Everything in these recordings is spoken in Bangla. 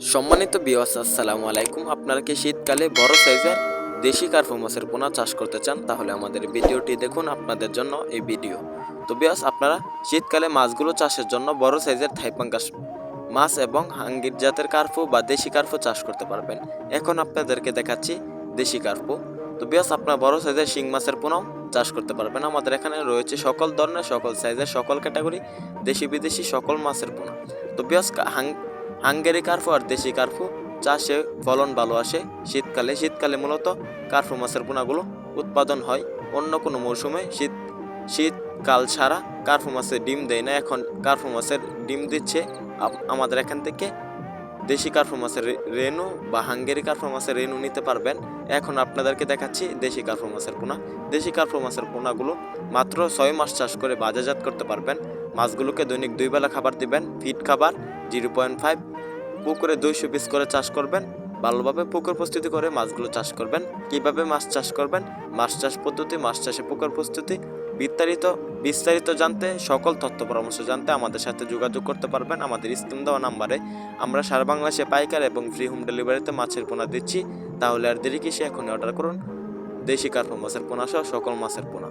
সম্মানিত বিওয়াস আসসালামু আলাইকুম। আপনারা কি শীতকালে বড় সাইজের দেশি কার্পু মাছের পোনা চাষ করতে চান? তাহলে আমাদের ভিডিওটি দেখুন আপনাদের জন্য এই ভিডিও তো বিয়াস আপনারা শীতকালে মাছগুলো চাষের জন্য বড় সাইজের থাইপাঙ্গাস মাছ এবং হাঙ্গির জাতের কার্পু বা দেশি কার্পু চাষ করতে পারবেন। এখন আপনাদেরকে দেখাচ্ছি দেশি কার্পু তো বিয়াস আপনার বড় সাইজের শিং মাছের পোনাও চাষ করতে পারবেন। আমাদের এখানে রয়েছে সকল ধরনের, সকল সাইজের, সকল ক্যাটাগরি দেশি বিদেশি সকল মাছের পোনা। তো বিয়াস হাং হাঙ্গেরি কার্ফু আর দেশি কার্ফু চাষে ফলন ভালো আসে। শীতকালে শীতকালে মূলত কার্ফু মাছের পোনাগুলো উৎপাদন হয় অন্য কোনো মৌসুমে। শীত, শীতকাল ছাড়া কার্ফু মাছের ডিম দেয় না। এখন কার্ফু মাছের ডিম দিচ্ছে আমাদের এখান থেকে। দেশি কার্ফু মাছের রেনু বা হাঙ্গেরি কার্ফু মাছের রেনু নিতে পারবেন। এখন আপনাদেরকে দেখাচ্ছি দেশি কার্ফু মাছের পোনা। দেশি কার্ফু মাছের পোনাগুলো মাত্র ছয় মাস চাষ করে বাজারজাত করতে পারবেন। মাছগুলোকে দৈনিক দুই বেলা খাবার দিবেন। ফিড খাবার জিরো পয়েন্ট ফাইভ পুকুরে দুইশো পিস করে চাষ করবেন, ভালোভাবে পুকুর প্রস্তুতি করে মাছগুলো চাষ করবেন, কীভাবে মাছ চাষ করবেন, মাছ চাষ পদ্ধতি, মাছ চাষে পুকুর প্রস্তুতি, বিস্তারিত বিস্তারিত জানতে, সকল তথ্য পরামর্শ জানতে আমাদের সাথে যোগাযোগ করতে পারবেন। আমাদের স্ক্রিন দেওয়া নাম্বারে আমরা সারা বাংলাদেশে পাইকার এবং ফ্রি হোম ডেলিভারিতে মাছের পোনা দিচ্ছি। তাহলে আর দেরি কিসে, এখনই অর্ডার করুন। দেশি কার্প মাছের পোনা সহ সকল মাছের পোনা।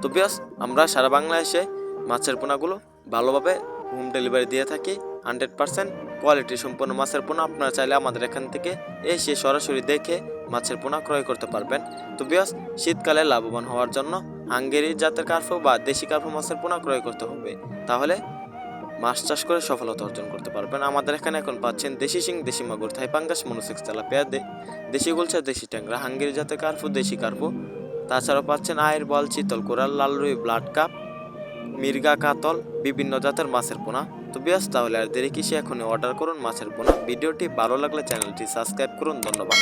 তো বিয়াস, আমরা সারা বাংলাদেশে মাছের পোনাগুলো ভালোভাবে হোম ডেলিভারি দিয়ে থাকি। হান্ড্রেড পার্সেন্ট কোয়ালিটি সম্পন্ন মাছের পোনা আপনারা চাইলে আমাদের এখান থেকে এসে সরাসরি দেখে মাছের পোনা ক্রয় করতে পারবেন। তো বিয়াস শীতকালে লাভবান হওয়ার জন্য হাঙ্গেরি জাতের কার্ফো বা দেশি কার্ফো মাছের পোনা ক্রয় করতে হবে। তাহলে মাছ চাষ করে সফলতা অর্জন করতে পারবেন। আমাদের এখানে এখন পাচ্ছেন দেশি শিং, দেশি মাগুর থাইপাঙ্গাস মনোসেক্স, তেলাপিয়া দেশি গুলছা দেশি ট্যাংরা, হাঙ্গেরি জাতের কার্ফু দেশি কার্ফু তাছাড়াও পাচ্ছেন আয়ের বল, চিতল কোরাল লাল রুই ব্লাড কাপ মির্গা কাতল বিভিন্ন জাতের মাছের পোনা। তো বিয়াস তাহলে আর দেরি কিসে, এখনই অর্ডার করুন মাছের পোনা। ভিডিওটি ভালো লাগলে চ্যানেলটি সাবস্ক্রাইব করুন। ধন্যবাদ।